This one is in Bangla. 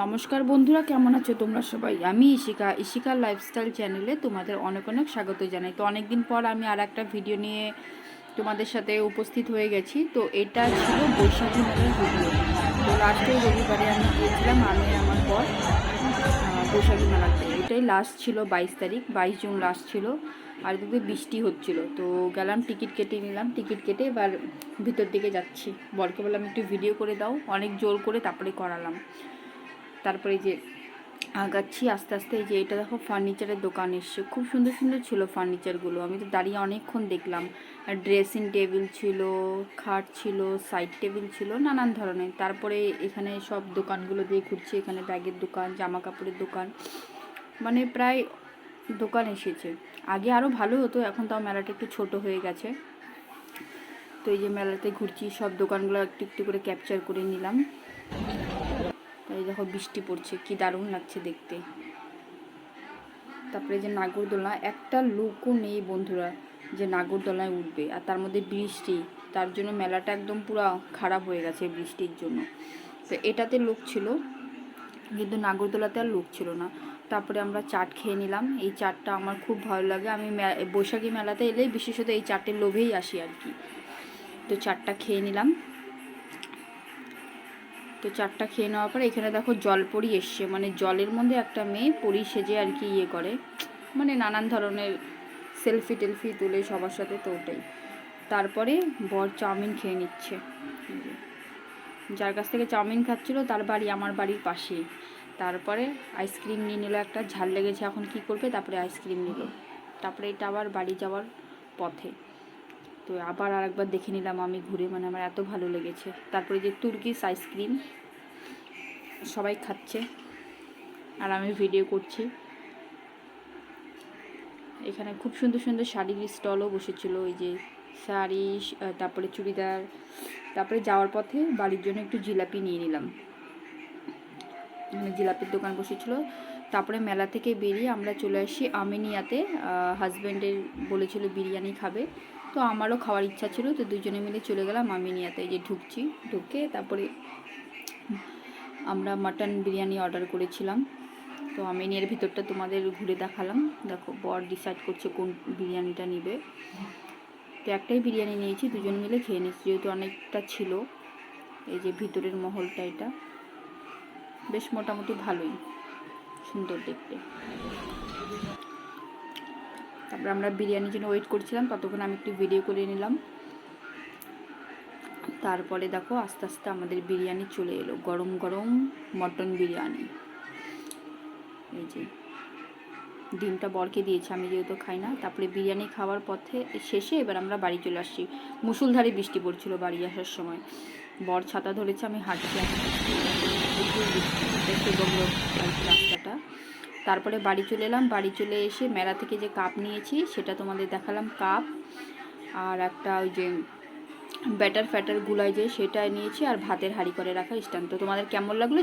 নমস্কার বন্ধুরা, কেমন আছো তোমরা সবাই? আমি ইশিকা ইশিকার লাইফস্টাইল চ্যানেলে তোমাদের অনেক অনেক স্বাগত জানাই। তো অনেক দিন পর আমি আর একটা ভিডিও নিয়ে তোমাদের সাথে উপস্থিত হয়ে গেছি। তো এটা ছিল বৈশাখী মেলার ভিডিও তো লাস্টে রবিবারে আমি গিয়েছিলাম, আমি, আমার পর বৈশাখী মেলাতে। এটাই লাস্ট ছিল বাইশ তারিখ, বাইশ জুন লাস্ট ছিল। আর এদিকে বৃষ্টি হচ্ছিল। তো গেলাম, টিকিট কেটে নিলাম। টিকিট কেটে এবার ভিতর দিকে যাচ্ছি। বরকে বললাম, একটু ভিডিও করে দাও। অনেক জোর করে তারপরে করালাম। তারপরে যে আগাচ্ছি আস্তে আস্তে এই যে এটা দেখো ফার্নিচারের দোকান এসছে। খুব সুন্দর সুন্দর ছিল ফার্নিচারগুলো আমি তো দাঁড়িয়ে অনেকক্ষণ দেখলাম। ড্রেসিং টেবিল ছিল, খাট ছিল সাইড টেবিল ছিল, নানান ধরনের। তারপরে এখানে সব দোকানগুলো দিয়ে ঘুরছি। এখানে ব্যাগের দোকান জামা কাপড়ের দোকান। মানে প্রায় দোকান এসেছে। আগে আরও ভালো হতো, এখন তাও মেলাটা একটু ছোট হয়ে গেছে। তো এই যে মেলাতে ঘুরছি, সব দোকানগুলো একটু একটু করে ক্যাপচার করে নিলাম। দেখো, বৃষ্টি পড়ছে, কি দারুণ লাগছে দেখতে। তারপরে যে নাগরদোলনা একটা লোকও নেই বন্ধুরা যে নাগরদোলায় উঠবে, আর তার মধ্যে বৃষ্টি। তার জন্য মেলাটা একদম পুরো খারাপ হয়ে গেছে বৃষ্টির জন্য। তো এটাতে লোক ছিল, কিন্তু নাগরদোলাতে আর লোক ছিল না। তারপরে আমরা চাট খেয়ে নিলাম। এই চাটটা আমার খুব ভালো লাগে। আমি বৈশাখী মেলাতে এলেই বিশেষত এই চাটের লোভেই আসি আর কি। তো চাটটা খেয়ে নিলাম। তো চারটা খেয়ে নেওয়ার পরে এখানে দেখো জল জলপরি এসছে। মানে জলের মধ্যে একটা মেয়ে পরি সেজে আর কি ইয়ে করে। মানে নানান ধরনের সেলফি টেলফি তুলে সবার সাথে তো ওটাই। তারপরে বর চাউমিন খেয়ে নিচ্ছে। যার কাছ থেকে চাউমিন খাচ্ছিল তার বাড়ি, আমার বাড়ির পাশেই তারপরে আইসক্রিম নিয়ে নিল একটা, ঝাল লেগেছে, এখন কি করবে? তারপরে আইসক্রিম নিল। তারপরে এটা আবার বাড়ি যাওয়ার পথে। তো আবার আরেকবার দেখে নিলাম আমি ঘুরে মানে আমার এত ভালো লেগেছে। তারপরে যে তুর্কিস আইসক্রিম, সবাই খাচ্ছে। আর আমি ভিডিও করছি। এখানে খুব সুন্দর সুন্দর শাড়ির স্টলও বসেছিল, ওই যে শাড়ি তারপরে চুড়িদার, তারপরে যাওয়ার পথে বাড়ির জন্য একটু জিলাপি নিয়ে নিলাম। এখানে জিলাপির দোকান বসেছিল। তারপরে মেলা থেকে বেরিয়ে আমরা চলে আসি আমিনিয়াতে। হাজব্যান্ডের বলেছিল বিরিয়ানি খাবে। তো আমারও খাওয়ার ইচ্ছা ছিল, তো দুজনে মিলে চলে গেলাম। আমিনিয়াতে এই যে ঢুকছি, ঢুকে তারপরে আমরা মাটন বিরিয়ানি অর্ডার করেছিলাম। তো আমি আমিনিয়ার ভিতরটা তোমাদের ঘুরে দেখালাম। দেখো, বর ডিসাইড করছে কোন বিরিয়ানিটা নিবে। তো একটাই বিরিয়ানি নিয়েছি, দুজন মিলে খেয়ে নিচ্ছি যেহেতু অনেকটা ছিল। এই যে ভিতরের মহলটা এটা। বেশ মোটামুটি ভালোই, সুন্দর দেখতে। তারপরে আমরা বিরিয়ানির জন্য ওয়েট করছিলাম, ততক্ষণ আমি একটু ভিডিও করে নিলাম। তারপরে দেখো, আস্তে আস্তে আমাদের বিরিয়ানি চলে এলো, গরম গরম মটন বিরিয়ানি। এই যে, ডিমটা বরকে দিয়েছে, আমি যেহেতু খাই না, তারপরে বিরিয়ানি খাওয়ার পথে শেষে এবার আমরা বাড়ি চলে আসছি। মুসুলধারে বৃষ্টি পড়ছিল বাড়ি আসার সময়। বর ছাতা ধরেছে, আমি হাঁটছি রাস্তাটা। তারপরে বাড়ি চলে এলাম। বাড়ি চলে এসে মেলা থেকে যে কাপ নিয়েছি, সেটা তোমাদের দেখালাম কাপ। আর একটা ওই যে ব্যাটার ফ্যাটার গুলায় যে সেটা নিয়েছি, আর ভাতের হাঁড়ি করে রাখা স্ট্যান্ড তো তোমাদের কেমন লাগল